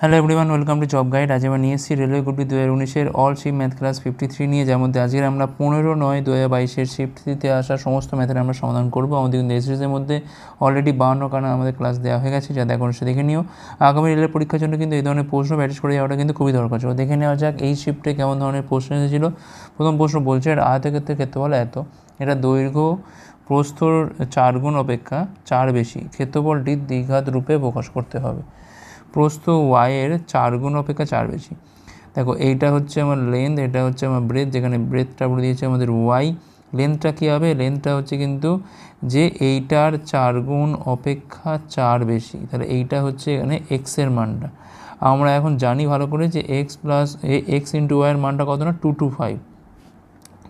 Hello everyone welcome to job guide আজ আমরা নিয়ে এসেছি রেলওয়ে গ্রুপ দু হাজার উনিশের all shift math class fifty three নিয়ে, যার মধ্যে আজকের আমরা পনেরো নয় দু হাজার বাইশের শিফট আসা সমস্ত ম্যাথের আমরা সমাধান করব। আমাদের কিন্তু এই সিরিজের মধ্যে অলরেডি বাউন্ন কারণে আমাদের ক্লাস দেওয়া হয়ে গেছে যা দেখুন সে দেখে নিও। আগামী রেলের পরীক্ষার জন্য কিন্তু এই ধরনের প্রশ্ন প্র্যাকটিস করে যাওয়াটা কিন্তু খুবই দরকার ছিল। দেখে নেওয়া যাক এই শিফটে কেমন ধরনের প্রশ্ন এসেছিল। প্রথম প্রশ্ন বলছে, এর আয়তক্ষেত্রের ক্ষেত্রফল এত। এটা দৈর্ঘ্য, প্রস্থর চার গুণ অপেক্ষা, চার বেশি। ক্ষেত্রফলটি দ্বিঘাত রূপে প্রকাশ করতে হবে। প্রস্থ ওয়াইয়ের চার গুণ অপেক্ষা চার বেশি। দেখো, এইটা হচ্ছে আমার লেন্থ এটা হচ্ছে আমার ব্রেথ যেখানে ব্রেথটা বলে দিয়েছে আমাদের ওয়াই লেন্থটা কী হবে? লেন্থটা হচ্ছে কিন্তু যে এইটার চার গুণ অপেক্ষা চার বেশি। তাহলে এইটা হচ্ছে এখানে এক্সের মানটা। আমরা এখন জানি ভালো করে যে এক্স প্লাস এক্স ইন্টু ওয়াইয়ের মানটা কত না? টু টু ফাইভ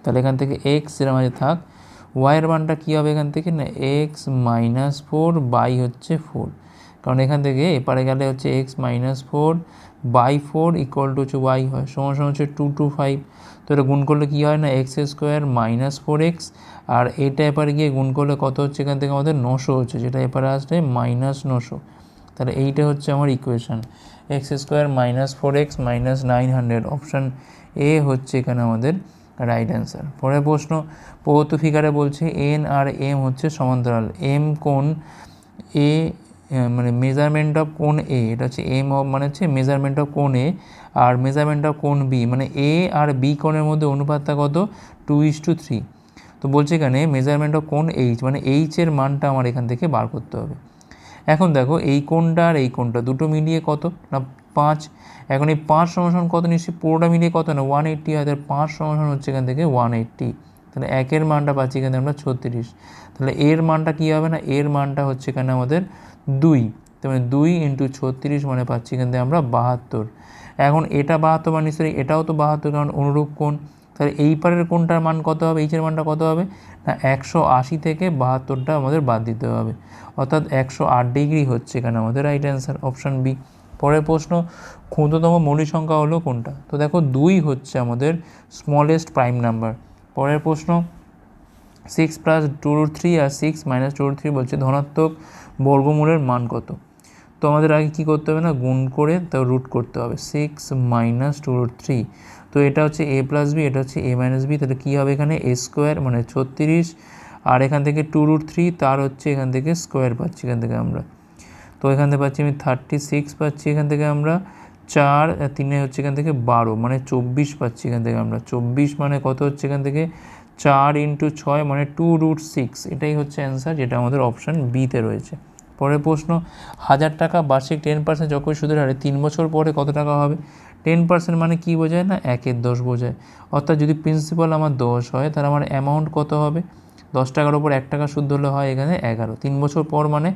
তাহলে এখান থেকে এক্সের মাঝে থাক ওয়াইয়ের মানটা কী হবে এখান থেকে? না এক্স মাইনাস ফোর বাই হচ্ছে ফোর কারণ এখান থেকে এপারে গেলে হচ্ছে X minus four by four equal to হচ্ছে ওয়াই হয়। সমান সমান হচ্ছে টু টু ফাইভ তো এটা গুণ করলে কী হয় না? X square minus four X আর এটা এপারে গিয়ে গুণ করলে কত হচ্ছে এখান থেকে? আমাদের নশো হচ্ছে, যেটা এপারে আসলে মাইনাস নশো। তাহলে এইটা হচ্ছে আমার equation X square minus four X minus nine hundred option A হচ্ছে এখানে আমাদের রাইট অ্যান্সার পরের প্রশ্ন, প্রগত ফিগারে বলছে এন আর এম হচ্ছে সমান্তরাল। এম কোন এ মানে মেজারমেন্ট অফ কোন এ এটা হচ্ছে এম অফ মানে হচ্ছে মেজারমেন্ট অফ কোন এ আর মেজারমেন্ট অফ কোন বি মানে এ আর বি কোণের মধ্যে অনুপাতটা কত? টু ইস টু থ্রি তো বলছে এখানে মেজারমেন্ট অফ কোন এইচ মানে এইচের মানটা আমার এখান থেকে বার করতে হবে। এখন দেখো এই কোনটা আর এই কোনটা দুটো মিলিয়ে কত? না, পাঁচ। এখন এই পাঁচ সমাসন কত নিশ্চয়ই পুরোটা মিলিয়ে কত? না ওয়ান এইট্টি হয়। তাহলে পাঁচ সমাসন হচ্ছে এখান থেকে ওয়ান এইট্টি তাহলে একের মানটা পাচ্ছি এখানে আমরা ছত্রিশ। তাহলে এর মানটা কী হবে না? এর মানটা হচ্ছে এখানে আমাদের দুই, তার মানে দুই ইন্টু ছত্রিশ মানে পাচ্ছি কিন্তু আমরা বাহাত্তর। এখন এটা বাহাত্তর মানে নিশ্চয়ই এটাও তো বাহাত্তর, কারণ অনুরূপ কোণ। তাহলে এই পারের কোনটার মান কত হবে? এইচের মানটা কত হবে? না, একশো আশি থেকে বাহাত্তরটা আমাদের বাদ দিতে হবে। অর্থাৎ একশো আট ডিগ্রি হচ্ছে এখানে আমাদের রাইট অ্যান্সার অপশান বি পরের প্রশ্ন, ক্ষুদ্রতম মৌলিক সংখ্যা হলো কোনটা? তো দেখো দুই হচ্ছে আমাদের স্মলেস্ট প্রাইম নাম্বার পরের প্রশ্ন six plus two root three আর six minus two root three বলছে ধনাত্মক বর্গমূলের মান কত? তো আমাদের আগে কী করতে হবে না? গুণ করে তা রুট করতে হবে। Six minus two root three. তো এটা হচ্ছে এ প্লাস বি, এটা হচ্ছে এ মাইনাস বি, তাহলে কী হবে এখানে? এ স্কোয়ার মানে ছত্রিশ। আর এখান থেকে টু রুট থ্রি, তার হচ্ছে এখান থেকে স্কোয়ার পাচ্ছি এখান থেকে আমরা। তো এখান থেকে পাচ্ছি আমি থার্টি সিক্স পাচ্ছি এখান থেকে আমরা। চার, তিনে হচ্ছে এখান থেকে বারো মানে চব্বিশ পাচ্ছি এখান থেকে আমরা। চব্বিশ মানে কত হচ্ছে এখান থেকে? চার ইন্টু ছয় মানে টু রুট সিক্স এটাই হচ্ছে অ্যান্সার যেটা আমাদের অপশান বিতে রয়েছে। পরের প্রশ্ন, হাজার টাকা বার্ষিক টেন পার্সেন্ট যখন সুদের হারে তিন বছর পরে কত টাকা হবে? টেন পার্সেন্ট মানে কী বোঝায় না? একের দশ বোঝায়। অর্থাৎ যদি প্রিন্সিপাল আমার দশ হয়, তাহলে আমার অ্যামাউন্ট কত হবে? দশ টাকার ওপর এক টাকা সুদ হলে হয় এখানে এগারো। তিন বছর পর মানে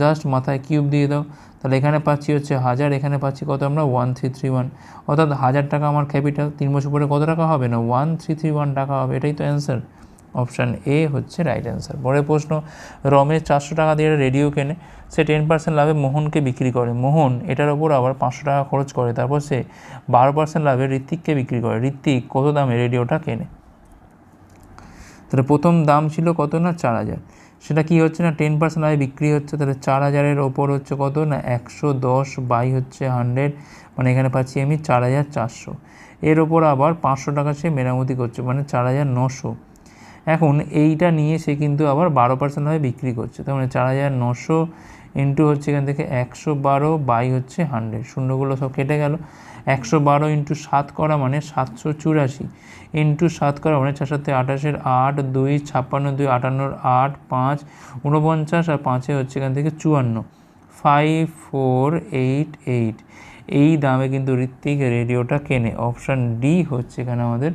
জাস্ট মাথায় কিউব দিয়ে দাও। তাহলে এখানে পাচ্ছি হচ্ছে হাজার, এখানে পাচ্ছি কত আমরা? ওয়ান থ্রি থ্রি ওয়ান অর্থাৎ হাজার টাকা আমার ক্যাপিটাল তিন বছর পরে কত টাকা হবে না? ওয়ান থ্রি থ্রি ওয়ান টাকা হবে। এটাই তো অ্যান্সার অপশান এ হচ্ছে রাইট অ্যান্সার পরের প্রশ্ন, রমেশ চারশো টাকা দিয়ে রেডিও কেনে, সে টেন পার্সেন্ট লাভে মোহনকে বিক্রি করে। মোহন, এটার ওপর আবার পাঁচশো টাকা খরচ করে। তারপর সে বারো পার্সেন্ট লাভে ঋত্বিককে বিক্রি করে। ঋত্বিক, কত দামে রেডিওটা কেনে? তাহলে প্রথম দাম ছিল কত না চার হাজার? সেটা কি হচ্ছে না টেন পার্সেন্ট লাভে বিক্রি হচ্ছে? তাহলে চার হাজারের ওপর হচ্ছে কত না একশো দশ বাই হচ্ছে হান্ড্রেড মানে এখানে পাচ্ছি আমি চার হাজার চারশো। এর ওপর আবার পাঁচশো টাকা সে মেরামতি করছে মানে চার হাজার নশো। এখন এইটা নিয়ে সে কিন্তু আবার বারো পার্সেন্ট ভাবে বিক্রি করছে। তার মানে চার হাজার নশো ইন্টু হচ্ছে এখান থেকে একশো বারো বাই হচ্ছে হান্ড্রেড শূন্যগুলো সব কেটে গেল। একশো বারো ইন্টু সাত করা মানে সাতশো চুরাশি। ইন্টু সাত করা মানে চার সাথে আঠাশের আট, দুই, ছাপ্পান্ন, দুই, আটান্নর আট, পাঁচ উনপঞ্চাশ আর পাঁচে হচ্ছে এখান থেকে চুয়ান্ন। ফাইভ ফোর এইট এইট এই দামে কিন্তু ঋত্বিক রেডিওটা কেনে। অপশান ডি হচ্ছে এখানে আমাদের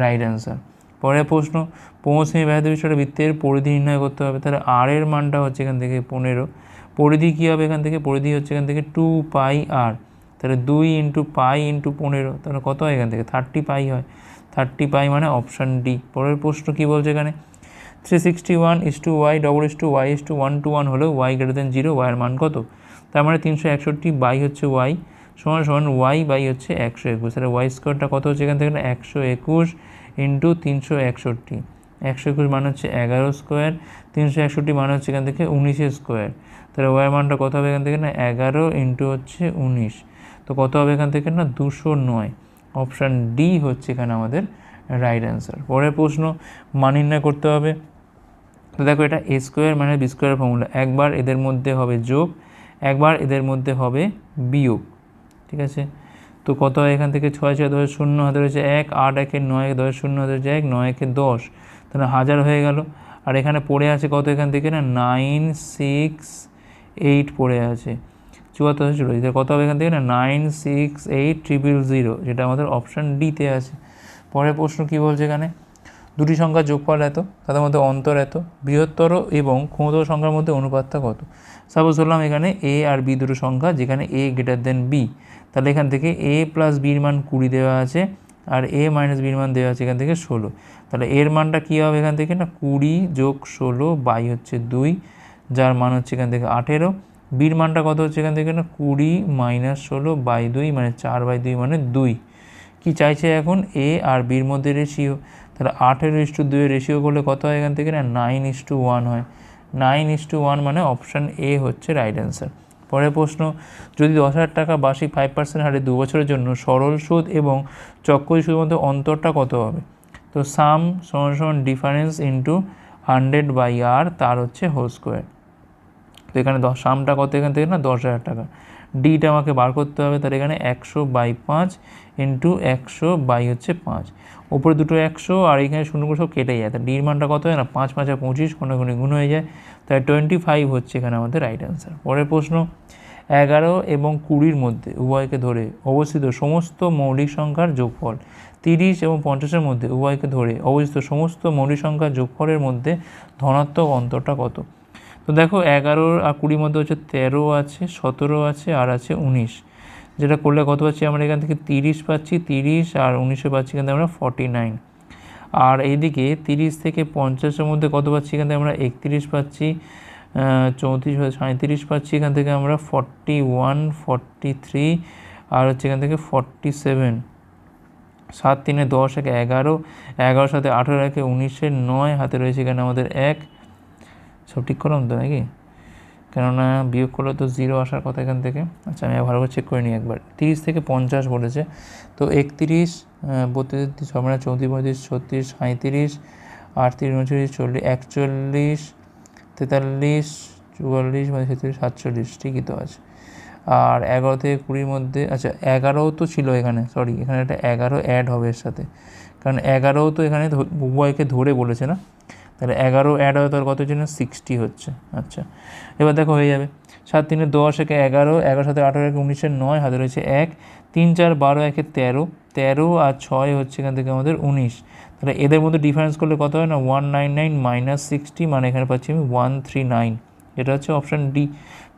রাইট অ্যান্সার পরের প্রশ্ন, পৌঁছে ব্যাহত বিষয়টা বৃত্তের পরিধি নির্ণয় করতে হবে। তাহলে আর এর মানটা হচ্ছে এখান থেকে পনেরো। পরিধি কী হবে এখান থেকে? পরিধি হচ্ছে এখান থেকে টু পাই আর তাহলে দুই ইন্টু পাই ইন্টু পনেরো, তাহলে কত হয় এখান থেকে? থার্টি পাই হয়। থার্টি পাই মানে অপশান ডি পরের প্রশ্ন কী বলছে এখানে? Three sixty one is two Y double is two Y is two one two one হলেও ওয়াই গ্রেটার দেন জিরো ওয়াইয়ের মান কত? তার মানে তিনশো একষট্টি বাই হচ্ছে ওয়াই সমান সমান ওয়াই বাই হচ্ছে একশো একুশ। তাহলে ওয়াই স্কোয়ারটা কত হচ্ছে এখান থেকে? একশো একুশ ইন্টু তিনশো একষট্টি। একশো একুশ মান হচ্ছে এগারো স্কোয়ার তিনশো একষট্টি মান হচ্ছে এখান থেকে উনিশের স্কোয়ার তাহলে ওয়াই মানটা কত হবে এখান থেকে? না, এগারো ইন্টু হচ্ছে উনিশ। তো কত হবে এখান থেকে না? দুশো নয়। অপশান ডি হচ্ছে এখানে আমাদের রাইট অ্যান্সার পরের প্রশ্ন, মান নির্ণয় করতে হবে। তো দেখো এটা এ স্কোয়ার মানে বি স্কোয়ার ফর্মুলা একবার এদের মধ্যে হবে যোগ, একবার এদের মধ্যে হবে বিয়োগ। ঠিক আছে? তো কত হয় এখান থেকে? ছয় ছয়, দশ, শূন্য হাতে রয়েছে এক, আট, একে নয়, দশ, শূন্য হাতে রয়েছে এক, নয়, একে দশ। তাহলে হাজার হয়ে গেল। আর এখানে পড়ে আছে কত এখান থেকে না? নাইন, সিক্স, এইট পড়ে আছে। চুয়াত্তর চলে যাচ্ছে কত হবে এখান থেকে না? Nine six eight triple zero, যেটা আমাদের অপশান ডিতে আছে। পরের প্রশ্ন কী বলছে এখানে? দুটি সংখ্যার যোগফল এত, তাদের মধ্যে অন্তর এত, বৃহত্তর এবং ক্ষমতর সংখ্যার মধ্যে অনুপাতটা কত? সাপোজ ধরলাম এখানে এ আর বি দুটো সংখ্যা, যেখানে এ গ্রেটার দেন বি তাহলে এখান থেকে এ প্লাস বির মান কুড়ি দেওয়া আছে, আর এ মাইনাস বির মান দেওয়া আছে এখান থেকে ষোলো। তাহলে এর মানটা কী হবে এখান থেকে না? কুড়ি যোগ ষোলো বাই হচ্ছে দুই, যার মান হচ্ছে এখান থেকে আঠেরো। বির মানটা কত হচ্ছে এখান থেকে না? কুড়ি মাইনাস ষোলো বাই দুই মানে চার বাই দুই মানে দুই। কি চাইছে এখন? এ আর বির মধ্যে রেশিও তাহলে আঠেরো ইস টু দুইয়ের রেশিও করলে কত হয় এখান থেকে না? নাইন ইস টু ওয়ান হয়। নাইন ইস টু ওয়ান মানে অপশান এ হচ্ছে রাইট অ্যান্সার পরের প্রশ্ন, যদি দশ হাজার টাকা বার্ষিক ফাইভ পার্সেন্ট হারে দু বছরের জন্য সরল সুদ এবং চক্রী সুদের মধ্যে অন্তরটা কত হবে? তো সাম সমান সমান ডিফারেন্স ইন্টু হান্ড্রেড বাই আর তার হচ্ছে হোল স্কোয়ার তো এখানে দশ সামটা কত এখান থেকে না? দশ হাজার টাকা। ডিটা আমাকে বার করতে হবে তার এখানে একশো বাই পাঁচ ইন্টু একশো বাই হচ্ছে পাঁচ। ওপরে দুটো একশো আর এখানে শূন্য করে সব কেটে যায়। তা ডির মানটা কত হয় না? পাঁচ, পাঁচে পঁচিশ কোনো কোনো গুণ হয়ে যায়। তাই টোয়েন্টি ফাইভ হচ্ছে এখানে আমাদের রাইট অ্যান্সার পরের প্রশ্ন, এগারো এবং কুড়ির মধ্যে উভয়কে ধরে অবস্থিত সমস্ত মৌলিক সংখ্যার যোগফল তিরিশ এবং পঞ্চাশের মধ্যে উভয়কে ধরে অবস্থিত সমস্ত মৌলিক সংখ্যার যোগফলের মধ্যে ধনাত্মক অন্তরটা কত? তো দেখো এগারো আর কুড়ির মধ্যে হচ্ছে তেরো আছে, সতেরো আছে, আর আছে উনিশ। যেটা করলে কত পাচ্ছি? আমরা এখান থেকে তিরিশ পাচ্ছি, তিরিশ আর উনিশে পাচ্ছি এখান থেকে আমরা ফর্টি নাইন আর এইদিকে তিরিশ থেকে পঞ্চাশের মধ্যে কত পাচ্ছি? এখান থেকে আমরা একত্রিশ পাচ্ছি চৌত্রিশ সাঁত্রিশ পাচ্ছি, এখান থেকে আমরা ফর্টি ওয়ান ফর্টি থ্রি আর হচ্ছে এখান থেকে ফর্টি সেভেন সাত তিনে দশ, একে এগারো এগারো সাথে আঠেরো, একে উনিশের নয়, হাতে রয়েছে এখানে আমাদের এক। সব ঠিক করলাম তো নাকি? কেননা বিয়োগ করলে তো জিরো আসার কথা এখান থেকে। আচ্ছা আমি ভালো করে চেক করে নিই একবার। তিরিশ থেকে পঞ্চাশ বলেছে। তো একত্রিশ বত্রিশ ছয় চৌত্রিশ, পঁয়ত্রিশ, ছত্রিশ সাঁত্রিশ আটত্রিশ, উনচল্লিশ, চল্লিশ, একচল্লিশ, তেতাল্লিশ, চুয়াল্লিশ মানে ছেচল্লিশ সাতচল্লিশ, ঠিকই তো আছে। আর এগারো থেকে কুড়ির মধ্যে আচ্ছা এগারোও তো ছিল এখানে সরি এখানে একটা এগারো অ্যাড হবে এর সাথে। কারণ এগারোও তো এখানে উভয়কে ধরে বলেছে না? তাহলে এগারো অ্যাড হয় তোর কত সিক্সটি হচ্ছে। আচ্ছা। এবার দেখো হয়ে যাবে। সাত তিনে দশ, একে এগারো এগারো সাথে আঠারো, একে উনিশের নয়, হাতে রয়েছে এক। তিন, চার, বারো, একে তেরো। তেরো আর ছয় হচ্ছে এখান থেকে আমাদের উনিশ। তাহলে এদের মধ্যে ডিফারেন্স করলে কত হয় না? One nine nine minus sixty মানে এখানে পাচ্ছি আমি ওয়ান থ্রি নাইন এটা হচ্ছে অপশান ডি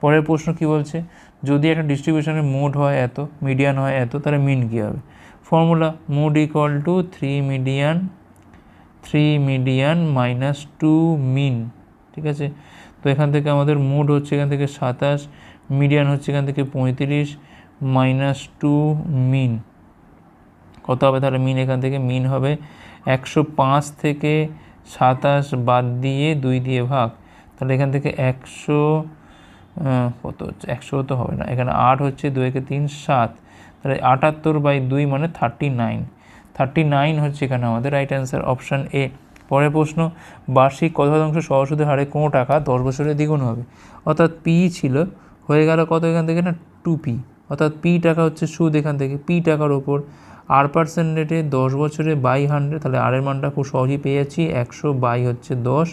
পরের প্রশ্ন কী বলছে? যদি একটা ডিস্ট্রিবিউশনের মোড হয় এত মিডিয়ান হয় এত, তাহলে মিন কী হবে? Formula mode equal to three median three median minus two mean ঠিক আছে? তো এখান থেকে আমাদের মোড হচ্ছে এখান থেকে সাতাশ মিডিয়ান হচ্ছে এখান থেকে পঁয়ত্রিশ মাইনাস টু মিন কত হবে তাহলে মিন এখান থেকে? মিন হবে একশো পাঁচ থেকে সাতাশ বাদ দিয়ে দুই দিয়ে ভাগ। তাহলে এখান থেকে একশো কত হচ্ছে? একশো তো হবে না। এখানে আট হচ্ছে, দুই একে তিন, সাত। তাহলে আটাত্তর বাই দুই মানে থার্টি নাইন থার্টি নাইন হচ্ছে এখানে আমাদের রাইট অ্যান্সার অপশান এ পরের প্রশ্ন, বার্ষিক কত শতাংশ সহসুদের হারে কোনো টাকা দশ বছরে দ্বিগুণ হবে? অর্থাৎ পি ছিল, হয়ে গেল কত এখান থেকে না? টু পি অর্থাৎ পি টাকা হচ্ছে সুদ এখান থেকে। পি টাকার ওপর আর পার্সেন্ট রেটে দশ বছরে বাই হান্ড্রেড তাহলে আরের মানটা খুব সহজেই পেয়ে যাচ্ছি, একশো বাই হচ্ছে দশ।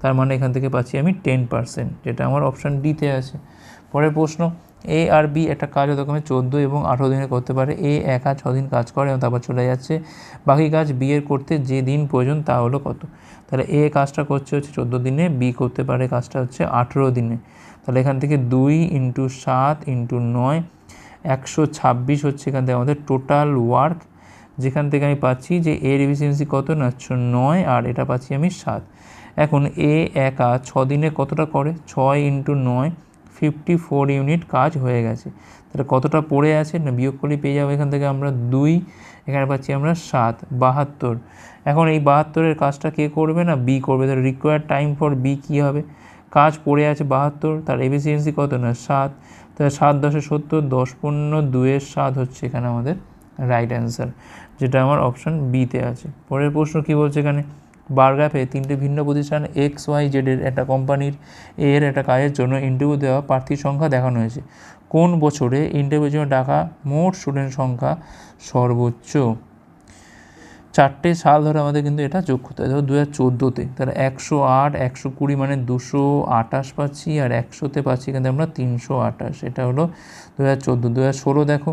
তার মানে এখান থেকে পাচ্ছি আমি টেন পার্সেন্ট যেটা আমার অপশান ডিতে আছে। পরের প্রশ্ন এ আর বি একটা কাজ যতক্ষণে চোদ্দ এবং আঠেরো দিনে করতে পারে। এ এক ছ দিন কাজ করে এবং তারপর চলে যাচ্ছে। বাকি কাজ বি এর করতে যে দিন প্রয়োজন তা হলো কত? তাহলে এ কাজটা করছে হচ্ছে চোদ্দ দিনে বি করতে পারে কাজটা হচ্ছে আঠেরো দিনে। তাহলে এখান থেকে দুই ইন্টু সাত ইন্টু নয়, একশো ছাব্বিশ হচ্ছে এখান থেকে আমাদের টোটাল ওয়ার্ক যেখান থেকে আমি পাচ্ছি যে এর এফিসিয়েন্সি কত? না নয়, আর এটা পাচ্ছি আমি সাত। এখন এ একা ছ দিনে কতটা করে? ছয় ইন্টু নয় ফিফটি ফোর ইউনিট কাজ হয়ে গেছে। তাহলে কতটা পড়ে আছে? না, বিয়োগ করলে পেয়ে যাব। এখান থেকে আমরা দুই, এখানে পাচ্ছি আমরা সাত, বাহাত্তর। এখন এই বাহাত্তরের কাজটা কে করবে না? বি করবে। তাহলে রিকোয়ার্ড টাইম ফর বি কী হবে? কাজ পড়ে আছে বাহাত্তর, তার এফিসিয়েন্সি কত না? সাত। তাহলে সাত দশে সত্তর, দশ পনেরো, দুয়ের সাত হচ্ছে এখানে আমাদের রাইট অ্যান্সার যেটা আমার অপশান বিতে আছে। পরের প্রশ্ন কী বলছে এখানে? বারগ্রাফে তিনটে ভিন্ন প্রতিষ্ঠান এক্স ওয়াই জেডের একটা কোম্পানির এর একটা কাজের জন্য ইন্টারভিউ দেওয়া প্রার্থীর সংখ্যা দেখানো হয়েছে। কোন বছরে ইন্টারভিউর জন্য ডাকা মোট স্টুডেন্ট সংখ্যা সর্বোচ্চ? চারটে সাল ধরে আমাদের কিন্তু এটা যোগ করতে হয়। ধরো দু হাজার চোদ্দোতে তাহলে একশো আট, একশো কুড়ি মানে দুশো আঠাশ পাচ্ছি আর একশোতে পাচ্ছি কিন্তু আমরা তিনশো আঠাশ। এটা হলো দু হাজার চোদ্দ। দু হাজার ষোলো দেখো।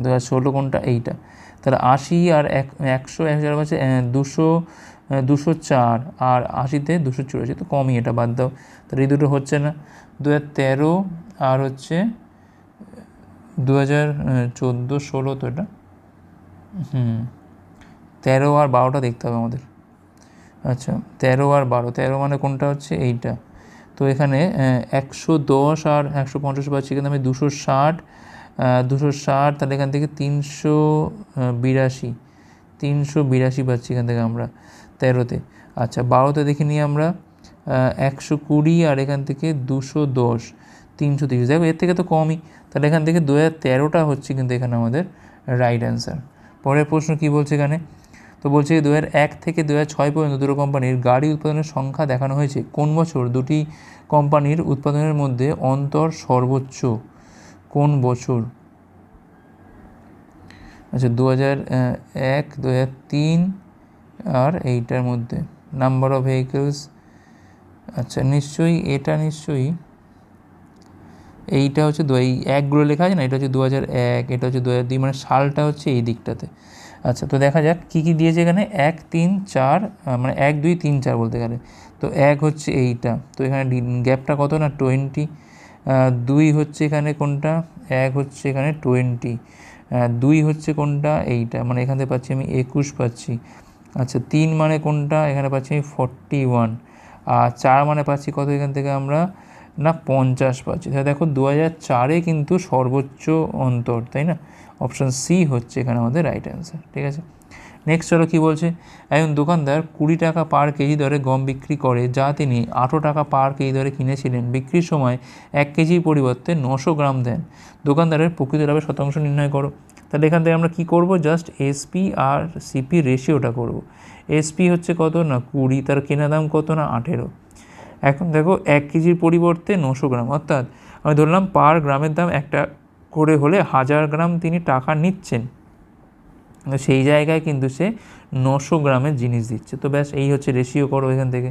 দু হাজার ষোলো কোনটা? এইটা। তাহলে আশি আর এক, একশো, এক হাজার পাচ্ছে দুশো দুশো চার আর আশিতে দুশো চুরাশি, তো কমই এটা বাদ দাও। তাহলে এই দুটো হচ্ছে না দু তেরো আর হচ্ছে দু হাজার চোদ্দ, ষোলো তো এটা। হুম, তেরো আর বারোটা দেখতে হবে আমাদের। আচ্ছা তেরো আর বারো, তেরো মানে কোনটা হচ্ছে? এইটা। তো এখানে একশো দশ আর একশো পঞ্চাশ পাচ্ছি, কিন্তু আমি দুশো ষাট দুশো ষাট, তাহলে এখান থেকে তিনশো বিরাশি তিনশো বিরাশি পাচ্ছি এখান থেকে আমরা তেরোতে। আচ্ছা বারোতে দেখে নিই আমরা একশো কুড়ি আর এখান থেকে দুশো দশ, তিনশো তিরিশ। দেখো, এর থেকে তো কমই। তাহলে এখান থেকে দু হাজার তেরোটা হচ্ছে কিন্তু এখানে আমাদের রাইট অ্যান্সার পরের প্রশ্ন কী বলছে এখানে? তো বলছে দু হাজার এক থেকে দু হাজার ছয় পর্যন্ত দুটো কোম্পানির গাড়ি উৎপাদনের সংখ্যা দেখানো হয়েছে। কোন বছর দুটি কোম্পানির উৎপাদনের মধ্যে অন্তর সর্বোচ্চ? কোন বছর? আচ্ছা দু হাজার এক দু হাজার তিন আর এইটার মধ্যে। নাম্বার অফ ভেহিকেলস আচ্ছা নিশ্চয়ই, এটা নিশ্চয়ই এইটা হচ্ছে দু, এই একগুলো লেখা আছে না? এটা হচ্ছে দু হাজার এক, এটা হচ্ছে দু হাজার দুই মানে সালটা হচ্ছে এই দিকটাতে। আচ্ছা তো দেখা যাক কী কী দিয়েছে এখানে? এক, তিন, চার মানে এক, দুই, তিন, চার বলতে গেলে। তো এক হচ্ছে এইটা। তো এখানে গ্যাপটা কত না? টোয়েন্টি। দুই হচ্ছে এখানে কোনটা? এক হচ্ছে এখানে টোয়েন্টি দুই হচ্ছে কোনটা? এইটা। মানে এখান পাচ্ছি আমি একুশ পাচ্ছি। আচ্ছা তিন মানে কোনটা? এখানে পাচ্ছি আমি ফর্টি ওয়ান আর চার মানে পাচ্ছি কত এখান থেকে আমরা? না, পঞ্চাশ পাচ্ছি। তাহলে দেখো দু হাজার চারে কিন্তু সর্বোচ্চ অন্তর, তাই না? অপশান সি হচ্ছে এখানে আমাদের রাইট অ্যান্সার ঠিক আছে? নেক্সট চলো কী বলছে? একজন দোকানদার কুড়ি টাকা পার কেজি দরে গম বিক্রি করে, যা তিনি আঠেরো টাকা পার কেজি দরে কিনেছিলেন। বিক্রির সময় এক কেজির পরিবর্তে নশো গ্রাম দেন। দোকানদারের প্রকৃত লাভের শতাংশ নির্ণয় করো। তাহলে এখান থেকে আমরা কী করব? জাস্ট এসপি আর সিপি রেশিওটা করব। এসপি হচ্ছে কত? না, কুড়ি। তার কেনা দাম কত? না, আঠেরো। এখন দেখো, এক কেজির পরিবর্তে নশো গ্রাম। অর্থাৎ আমি ধরলাম পার গ্রামের দাম একটা করে হলে হাজার গ্রাম তিনি টাকা নিচ্ছেন। সেই জায়গায় কিন্তু সে নশো গ্রামের জিনিস দিচ্ছে। তো ব্যাস এই হচ্ছে রেশিও করো এখান থেকে।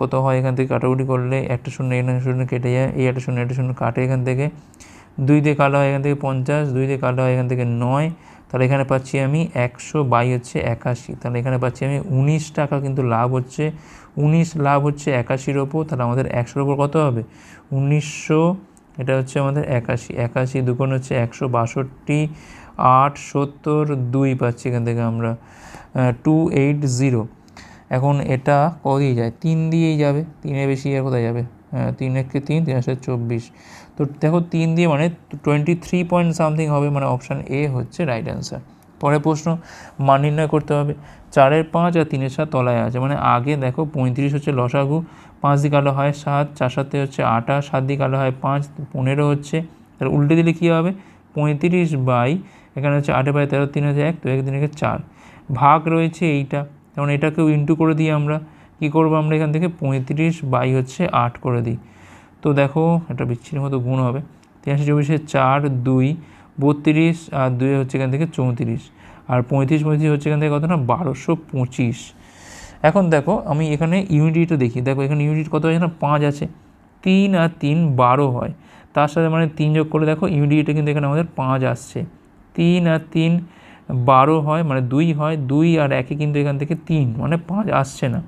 কত হয় এখান থেকে কাটাকুটি করলে একটা শূন্য এখানে শূন্য কেটে যায়, এই একটা শূন্য একটা শূন্য কাটে এখান থেকে। দুই দিয়ে কালো হয় এখান থেকে পঞ্চাশ, দুই দিয়ে কালো হয় এখান থেকে নয়। তাহলে এখানে পাচ্ছি আমি একশো বাই হচ্ছে একাশি। তাহলে এখানে পাচ্ছি আমি উনিশ টাকা কিন্তু লাভ হচ্ছে। উনিশ লাভ হচ্ছে একাশির ওপর, তাহলে আমাদের একশোর ওপর কত হবে? উনিশশো এটা হচ্ছে আমাদের একাশি। একাশি দুগুণ হচ্ছে একশো বাষট্টি, আট সত্তর, দুই পাচ্ছি এখান থেকে আমরা টু এইট জিরো। এখন এটা কদিয়ে যায়? তিন দিয়েই যাবে। তিনের বেশি আর কোথায় যাবে? তিন এককে তিন তিন আসে চব্বিশ। তো দেখো তিন দিয়ে মানে টোয়েন্টি থ্রি পয়েন্ট সামথিং হবে মানে অপশান এ হচ্ছে রাইট অ্যান্সার পরের প্রশ্ন মান নির্ণয় করতে হবে। চারের পাঁচ আর তিনের সাত তলায় আছে। মানে আগে দেখো পঁয়ত্রিশ হচ্ছে লসাগু, পাঁচ দিকে আলো হয় সাত, চার সাথে হচ্ছে আটা, সাত দিকে আলো হয় পাঁচ, পনেরো হচ্ছে। তাহলে উল্টে দিলে কী হবে? পঁয়ত্রিশ বাই, এখানে হচ্ছে আটে বাই তেরো, তিন হচ্ছে এক, তো এক দিনে চার। ভাগ রয়েছে এইটা। যেমন এটাকেও ইন্টু করে দিই আমরা। কী করব আমরা এখান থেকে? পঁয়ত্রিশ বাই হচ্ছে আট করে দিই। তো দেখো এটা বিচ্ছিন্ন মতো গুণ হবে। তিরাশি চব্বিশে চার, দুই, বত্রিশ, আর দুই হচ্ছে এখান থেকে চৌত্রিশ। আর পঁয়ত্রিশ পঁয়ত্রিশ হচ্ছে এখান থেকে কত না বারোশো পঁচিশ। এখন দেখো, আমি এখানে ইউনিটটা দেখি। দেখো, এখানে ইউনিট কত আছে না পাঁচ আছে। তিন আর তিন বারো হয়। তার সাথে মানে তিন যোগ করে দেখো ইউনিটটা কিন্তু এখানে আমাদের পাঁচ আসছে। তিন আর তিন বারো হয় মানে দুই হয়। দুই আর একে কিন্তু এখান থেকে তিন মানে পাঁচ আসছে না।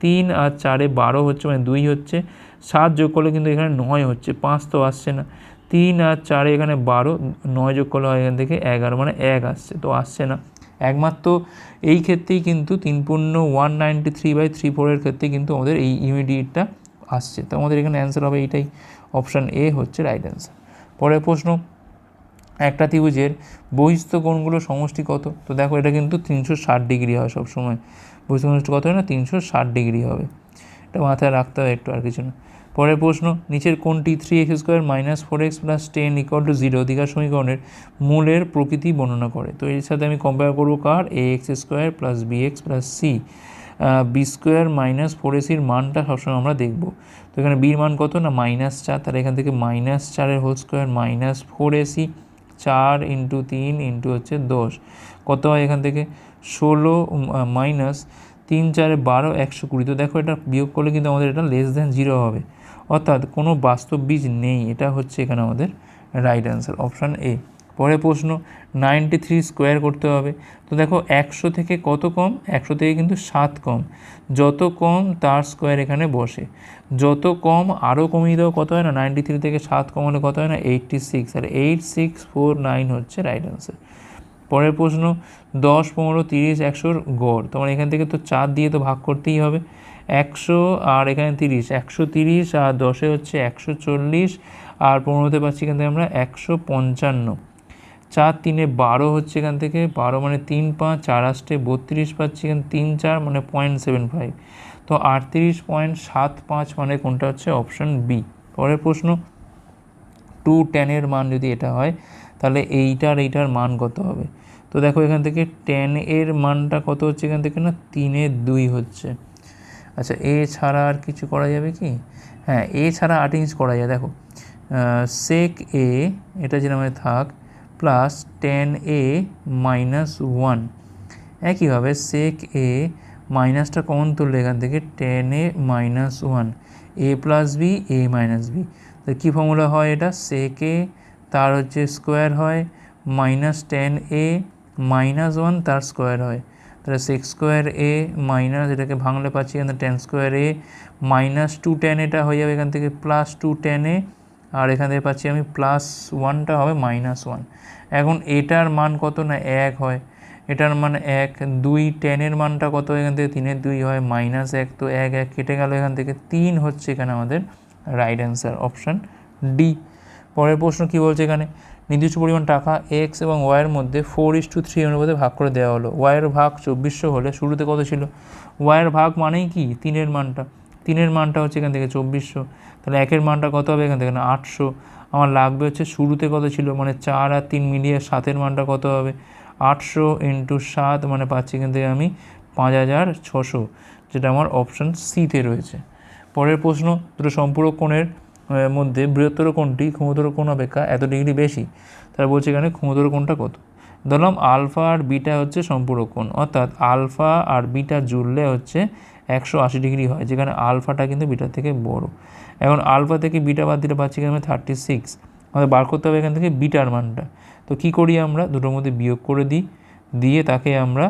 তিন আর চারে বারো হচ্ছে মানে দুই হচ্ছে। সাত যোগ করলে কিন্তু এখানে নয় হচ্ছে। পাঁচ তো আসছে না। তিন আর চারে এখানে বারো, নয় যোগ করলে হয় এখান থেকে এগারো মানে এক আসছে, তো আসছে না। একমাত্র এই ক্ষেত্রেই কিন্তু তিন পূর্ণ one ninety three by three ফোরের ক্ষেত্রে কিন্তু আমাদের এই ইমিডিয়েটটা আসছে। তো আমাদের এখানে অ্যান্সার হবে এইটাই অপশান এ হচ্ছে রাইট অ্যান্সার পরের প্রশ্ন, একটা ত্রিভুজের বহিস্থ কোণগুলো সমষ্টি কত? তো দেখো এটা কিন্তু তিনশো ষাট ডিগ্রি হয় সবসময়। বহিস্থ কত হয় না? তিনশো ষাট ডিগ্রি হবে। এটা মাথায় রাখতে হয় একটু আর কিছু না। পরের প্রশ্ন, নিচের কোনটি three X square minus four X plus ten equal to zero দীঘার সমীকরণের মূলের প্রকৃতি বর্ণনা করে? তো এর সাথে আমি কম্পেয়ার করব কার? A X square plus B X plus C B square minus four এসির মানটা সবসময় আমরা দেখব। তো এখানে বির মান কত? না মাইনাস চার। তাহলে এখান থেকে মাইনাস চারের whole square minus four AC চার ইন্টু তিন ইন্টু হচ্ছে দশ। কত হয় এখান থেকে? ষোলো মাইনাস তিন, চারে বারো, একশো কুড়ি। তো দেখো এটা বিয়োগ করলে কিন্তু আমাদের এটা লেস দ্যান জিরো হবে। অর্থাৎ কোনো বাস্তব বীজ নেই। এটা হচ্ছে এখানে আমাদের রাইট অ্যান্সার অপশান এ পরের প্রশ্ন নাইনটি থ্রি স্কোয়ার করতে হবে। তো দেখো, একশো থেকে কত কম? একশো থেকে কিন্তু সাত কম। যত কম তার স্কোয়ার এখানে বসে। যত কম আরও কমিয়ে দেওয়া কত হয় না? নাইনটি থ্রি থেকে সাত কম হলে কত হয় না? এইটটি সিক্স আর এইট সিক্স ফোর নাইন হচ্ছে রাইট অ্যান্সার পরের প্রশ্ন, দশ, পনেরো, তিরিশ, একশোর গড়। তোমার এখান থেকে তো চার দিয়ে তো ভাগ করতেই হবে। একশো আর এখানে তিরিশ। একশো তিরিশ আর দশে হচ্ছে একশো চল্লিশ আর পনেরোতে পাচ্ছি এখান থেকে আমরা একশো পঞ্চান্ন। চার তিনে বারো হচ্ছে এখান থেকে, বারো মানে তিন পাঁচ, চার আষ্টে বত্রিশ পাচ্ছি এখানে তিন চার মানে পয়েন্ট সেভেন ফাইভ তো আটত্রিশ পয়েন্ট সাত পাঁচ মানে কোনটা হচ্ছে অপশন বি পরের প্রশ্ন টু টেনের মান যদি এটা হয়, তাহলে এইটার এইটার মান কত হবে? তো দেখো এখান থেকে টেন এর মানটা কত হচ্ছে এখান থেকে না তিনের দুই হচ্ছে। আচ্ছা এ ছাড়া আর কিছু করা যাবে কি? হ্যাঁ এ ছাড়া আট ইঞ্চ করা যায়। দেখো সেক এ এটা যেরকম থাক plus ten A minus one একইভাবে সেক এ মাইনাসটা কমন তুললে এখান থেকে ten A minus one A plus B A minus B তো কী ফর্মুলা হয় এটা? সেক এ তার হচ্ছে স্কোয়ার হয় minus ten A minus one তার স্কোয়ার হয়। তাহলে সিক্স স্কোয়ার এ মাইনাস এটাকে ভাঙলে পাচ্ছি এখানে ten square A minus two ten এটা হয়ে যাবে এখান থেকে প্লাস টু টেন এ আর এখান থেকে পাচ্ছি আমি প্লাস ওয়ানটা হবে মাইনাস ওয়ান এখন এটার মান কত না এক হয়? এটার মান এক, দুই টেনের মানটা কত এখান থেকে? তিনের দুই হয় মাইনাস এক, তো এক এক কেটে গেল এখান থেকে। তিন হচ্ছে এখানে আমাদের রাইট অ্যান্সার অপশান ডি পরের প্রশ্ন কী বলছে এখানে? নির্দিষ্ট পরিমাণ টাকা এক্স এবং ওয়াইয়ের মধ্যে ফোর ইস টু থ্রি অনুপাতে ভাগ করে দেওয়া হলো। ওয়াইয়ের ভাগ চব্বিশশো হলে শুরুতে কত ছিল? ওয়াইয়ের ভাগ মানেই কি? তিনের মানটা। তিনের মানটা হচ্ছে এখান থেকে চব্বিশশো। তাহলে একের মানটা কত হবে এখান থেকে? না, আটশো। আমার লাগবে হচ্ছে শুরুতে কত ছিল? মানে চার আর তিন মিলিয়ে সাতের মানটা কত হবে? আটশো ইন্টু সাত মানে পাচ্ছি এখান থেকে আমি পাঁচ হাজার ছশো, যেটা আমার অপশান সিতে রয়েছে। পরের প্রশ্ন, দুটো সম্পূরক কোণের মধ্যে বৃহত্তর কোণটি ক্ষমতর কোণ অপেক্ষা এত ডিগ্রি বেশি। তারা বলছে এখানে ক্ষমতর কোণটা কত? ধরলাম আলফা আর বিটা হচ্ছে সম্পূরক কোণ, অর্থাৎ আলফা আর বিটা জুড়লে হচ্ছে একশো আশি ডিগ্রি হয়, যেখানে আলফাটা কিন্তু বিটার থেকে বড়। এখন আলফা থেকে বিটা বাদ দিলে পাচ্ছি এখানে থার্টি সিক্স আমাদের বার করতে হবে এখান থেকে বিটার মানটা। তো কী করি আমরা? দুটোর মধ্যে বিয়োগ করে দিই, দিয়ে তাকে আমরা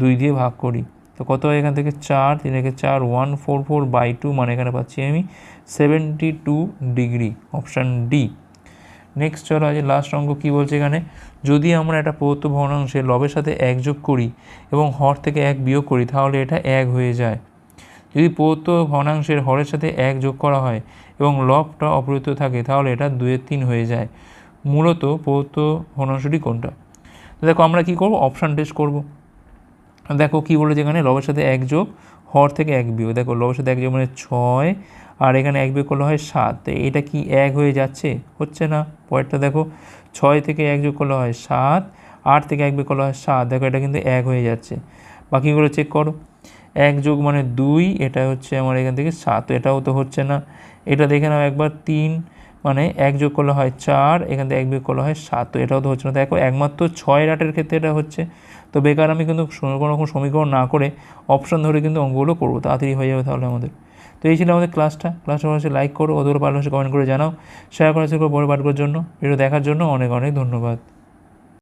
দুই দিয়ে ভাগ করি। তো কত হয় এখান থেকে? চার, তিন থেকে চার one four four by two মানে এখানে পাচ্ছি আমি seventy two degree option D next চলো আজ লাস্ট অঙ্ক কী বলছে এখানে? যদি আমরা একটা প্রদত্ত ভগ্নাংশে লবের সাথে এক যোগ করি এবং হর থেকে এক বিয়োগ করি, তাহলে এটা এক হয়ে যায়। যদি প্রদত্ত ভগ্নাংশের হরের সাথে এক যোগ করা হয় এবং লবটা অপরিত থাকে, তাহলে এটা দুয়ের তিন হয়ে যায়। মূলত প্রদত্ত ভগ্নাংশটি কোনটা? দেখো আমরা কী করব? অপশান টেস্ট করব। দেখো কী বলে যেখানে লবের সাথে এক যোগ, হর থেকে এক বিয়োগ। দেখো, লবের সাথে এক যোগ মানে ছয়, আর এখানে এক বিয়োগ করলে হয় সাত। এটা কি এক হয়ে যাচ্ছে? হচ্ছে না। পরেরটা দেখো, ছয় থেকে এক যোগ করলে হয় সাত, আট থেকে এক বিয়োগ করলে হয় সাত। দেখো, এটা কিন্তু এক হয়ে যাচ্ছে। বাকিগুলো চেক করো। এক যোগ মানে দুই, এটা হচ্ছে আমার এখান থেকে সাত এটাও তো হচ্ছে না। এটা দেখে নাও একবার, তিন মানে এক যোগ করলে হয় চার, এখান থেকে এক বিয়োগ করলে হয় সাত, তো এটাও তো হচ্ছে না। দেখো, একমাত্র ছয় আটের ক্ষেত্রে এটা হচ্ছে। তো বেকার আমি কিন্তু কোনো রকম সমীকরণ না করে অপশান ধরে কিন্তু অঙ্কগুলো করব। তাড়াতাড়ি হয়ে যাবে তাহলে আমাদের। তো এই ছিল আমাদের ক্লাসটা ক্লাসটা হচ্ছে লাইক করো ওদের পারলে কমেন্ট করে জানাও। শেয়ার করা শেয়ার বড় পরে পাঠকর জন্য। ভিডিও দেখার জন্য অনেক অনেক ধন্যবাদ।